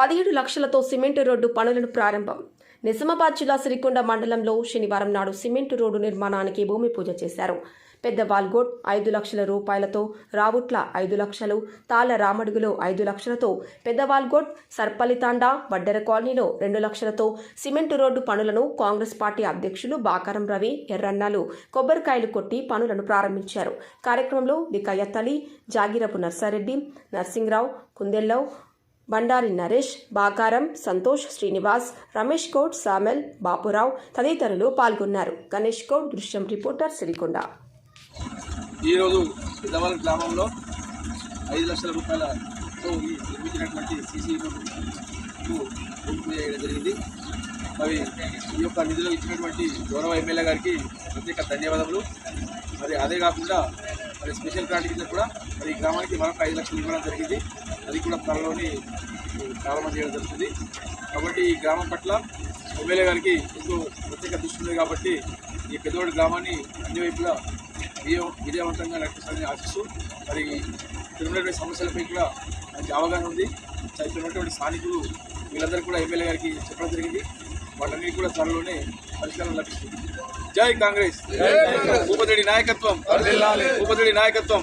పదిహేడు లక్షలతో cement road పనులను ప్రారంభం. నిజామాబాద్ జిల్లా సిరికొండ మండలంలో శనివారం నాడు సిమెంటు రోడ్డు నిర్మాణానికి భూమి పూజ చేశారు. పెద్ద వాల్గోట్ ఐదు లక్షల రూపాయలతో రావుట్ల ఐదు లక్షలు తాళ రామడుగులో ఐదు లక్షలతో పెద్ద వాల్గోట్ సర్పల్లితాండా వడ్డెర కాలనీలో రెండు లక్షలతో సిమెంటు రోడ్డు పనులను కాంగ్రెస్ పార్టీ అధ్యక్షులు బాకారం రవి ఎర్రన్నాలు కొబ్బరికాయలు కొట్టి పనులను ప్రారంభించారు. కార్యక్రమంలో వికయ్యతలి జాగిరపు నర్సారెడ్డి నర్సింగ్రావు కుందెల్లవ్ బండారి నరేష్ బాకారం సంతోష్ శ్రీనివాస్ రమేష్ గౌడ్ సామెల్ బాపురావు తదితరులు పాల్గొన్నారు. గణేష్ గౌడ్ దృశ్యం రిపోర్టర్ సిరికొండ. ఈరోజు పెద్దవాళ్ళ గ్రామంలో ఐదు లక్షల రూపాయలతో నిర్మించినటువంటి సీసీ రోడ్డు జరిగింది. మరి ఈ యొక్క నిధులు ఇచ్చినటువంటి గౌరవ ఎమ్మెల్యే గారికి ప్రత్యేక ధన్యవాదములు. మరి అదే కాకుండా మరి స్పెషల్ గ్రాంట్ కింద కూడా మరి ఈ గ్రామానికి మరొక ఐదు లక్షలు ఇవ్వడం జరిగింది. అది కూడా త్వరలోనే ప్రారంభం చేయడం జరుగుతుంది. కాబట్టి ఈ గ్రామం పట్ల ఎమ్మెల్యే గారికి ఎంతో ప్రత్యేక దృష్టి ఉంది కాబట్టి ఈ పెద్దవాడి గ్రామాన్ని అన్ని వైపులా విజయ విజయవంతంగా నడిపిస్తారని ఆశిస్తూ మరి ఇక్కడ సమస్యలపై కూడా మంచి అవగాహన ఉంది. ఇక్కడ స్థానికులు వీళ్ళందరూ కూడా ఎమ్మెల్యే గారికి చెప్పడం జరిగింది. కూడా త్వరలోనే పరిష్కారం లభిస్తుంది. జై కాంగ్రెస్. భూపతిరెడ్డి నాయకత్వం. భూపతిరెడ్డి నాయకత్వం.